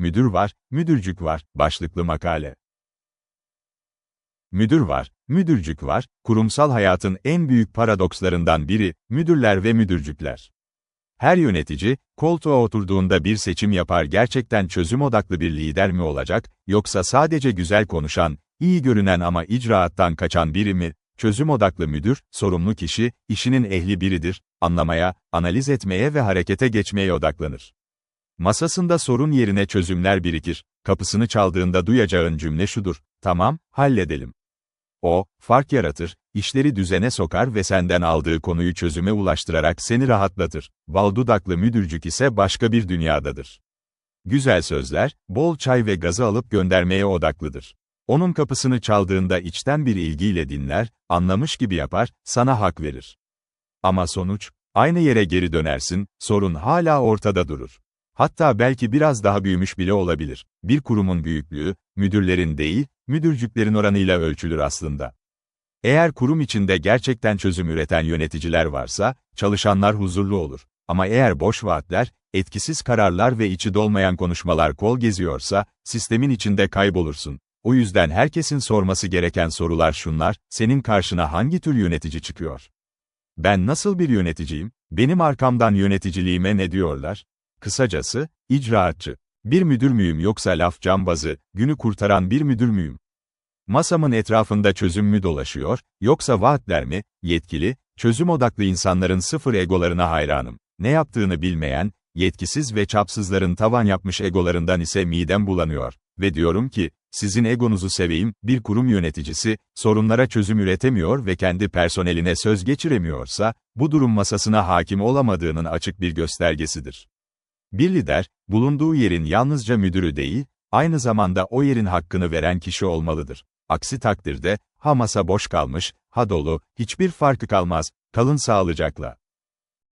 müdür var, müdürcük var, başlıklı makale. Müdür var, müdürcük var, kurumsal hayatın en büyük paradokslarından biri, müdürler ve müdürcükler. Her yönetici, koltuğa oturduğunda bir seçim yapar gerçekten çözüm odaklı bir lider mi olacak, yoksa sadece güzel konuşan, iyi görünen ama icraattan kaçan biri mi? Çözüm odaklı müdür, sorumlu kişi, işinin ehli biridir, anlamaya, analiz etmeye ve harekete geçmeye odaklanır. Masasında sorun yerine çözümler birikir, kapısını çaldığında duyacağın cümle şudur, tamam, halledelim. O, fark yaratır, işleri düzene sokar ve senden aldığı konuyu çözüme ulaştırarak seni rahatlatır. Bal dudaklı müdürcük ise başka bir dünyadadır. Güzel sözler, bol çay ve gazı alıp göndermeye odaklıdır. Onun kapısını çaldığında içten bir ilgiyle dinler, anlamış gibi yapar, sana hak verir. Ama sonuç, aynı yere geri dönersin, sorun hala ortada durur. Hatta belki biraz daha büyümüş bile olabilir. Bir kurumun büyüklüğü, müdürlerin değil, müdürcüklerin oranıyla ölçülür aslında. Eğer kurum içinde gerçekten çözüm üreten yöneticiler varsa, çalışanlar huzurlu olur. Ama eğer boş vaatler, etkisiz kararlar ve içi dolmayan konuşmalar kol geziyorsa, sistemin içinde kaybolursun. O yüzden herkesin sorması gereken sorular şunlar, senin karşına hangi tür yönetici çıkıyor? Ben nasıl bir yöneticiyim? Benim arkamdan yöneticiliğime ne diyorlar? Kısacası, icraatçı. Bir müdür müyüm yoksa laf cambazı, günü kurtaran bir müdür müyüm? Masamın etrafında çözüm mü dolaşıyor, yoksa vaatler mi, yetkili, çözüm odaklı insanların sıfır egolarına hayranım. Ne yaptığını bilmeyen, yetkisiz ve çapsızların tavan yapmış egolarından ise midem bulanıyor. Ve diyorum ki, sizin egonuzu seveyim, bir kurum yöneticisi, sorunlara çözüm üretemiyor ve kendi personeline söz geçiremiyorsa, bu durum masasına hakim olamadığının açık bir göstergesidir. Bir lider, bulunduğu yerin yalnızca müdürü değil, aynı zamanda o yerin hakkını veren kişi olmalıdır. Aksi takdirde, ha masa boş kalmış, ha dolu, hiçbir farkı kalmaz, kalın sağlıcakla.